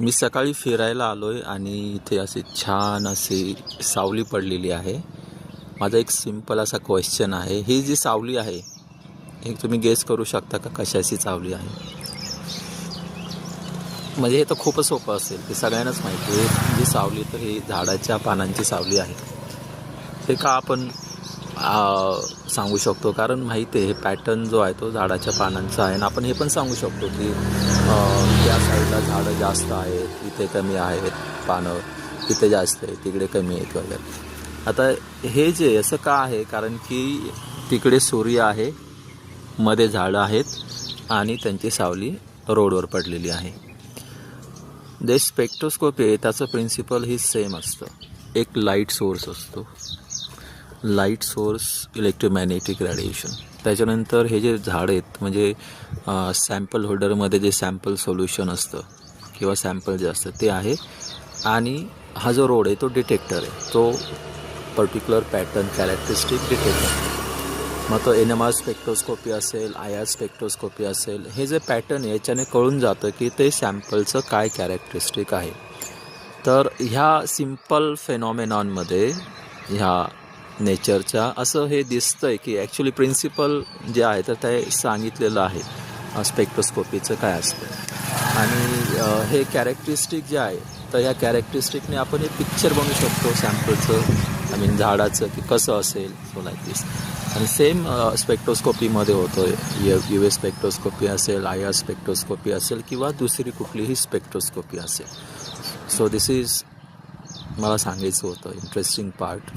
मी सकाळी फिरायला आलो आहे आणि इथे असे छान अशी सावली पडलेली आहे. माझा एक सिंपल असा क्वेश्चन आहे. ही जी सावली आहे हे तुम्ही गेस करू शकता का कशाची सावली आहे? म्हणजे हे तर खूपच सोपं असेल ते सगळ्यांनाच माहिती आहे. जी सावली तर ही झाडाच्या पानांची सावली आहे. हे का आपण सांगू शकतो. कारण माहिती आहे हे पॅटर्न जो आहे तो झाडाच्या पानांचा आहे. आणि आपण हे पण सांगू शकतो की त्या साईडला झाडं जास्त आहेत इथे कमी आहेत पानं तिथे जास्त आहे तिकडे कमी आहेत वगैरे. आता हे जे असं का आहे? कारण की तिकडे सूर्य आहे मध्ये झाडं आहेत आणि त्यांची सावली रोडवर पडलेली आहे. जे स्पेक्ट्रोस्कोपी आहे त्याचं प्रिन्सिपल ही सेम असतं. एक लाइट सोर्स असतो. लाइट सोर्स इलेक्ट्रोमॅग्नेटिक रेडिएशन त्याच्यानंतर हे जे झाड आहेत म्हणजे सॅम्पल होल्डरमध्ये जे सॅम्पल सोल्युशन असतं किंवा सॅम्पल जे असतं ते आहे. आणि हा जो रोड आहे तो डिटेक्टर आहे. तो पर्टिक्युलर पॅटर्न कॅरेक्टरिस्टिक डिटेक्टर मग तो एन एम आर स्पेक्ट्रोस्कोपी असेल आय आर स्पेक्ट्रोस्कोपी असेल हे जे पॅटर्न आहे याच्याने कळून जातं की ते सॅम्पलचं काय कॅरेक्टरिस्टिक आहे. तर ह्या सिंपल फेनॉमेनॉनमध्ये ह्या नेचरच्या. असं हे दिसतंय की ॲक्च्युली प्रिन्सिपल जे आहे तर ते सांगितलेलं आहे. स्पेक्ट्रोस्कोपीचं काय असतं. आणि हे कॅरेक्टरिस्टिक जे आहे तर या कॅरेक्टरिस्टिकने आपण हे पिक्चर बनवू शकतो सॅम्पलचं आय मीन झाडाचं की कसं असेल सो लाईक दिस आणि सेम स्पेक्ट्रोस्कोपीमध्ये होतं य यू ए स्पेक्ट्रोस्कोपी असेल आय आर स्पेक्ट्रोस्कोपी असेल किंवा दुसरी कुठलीही स्पेक्ट्रोस्कोपी असेल. सो दिस इज मला सांगायचं होतं इंटरेस्टिंग पार्ट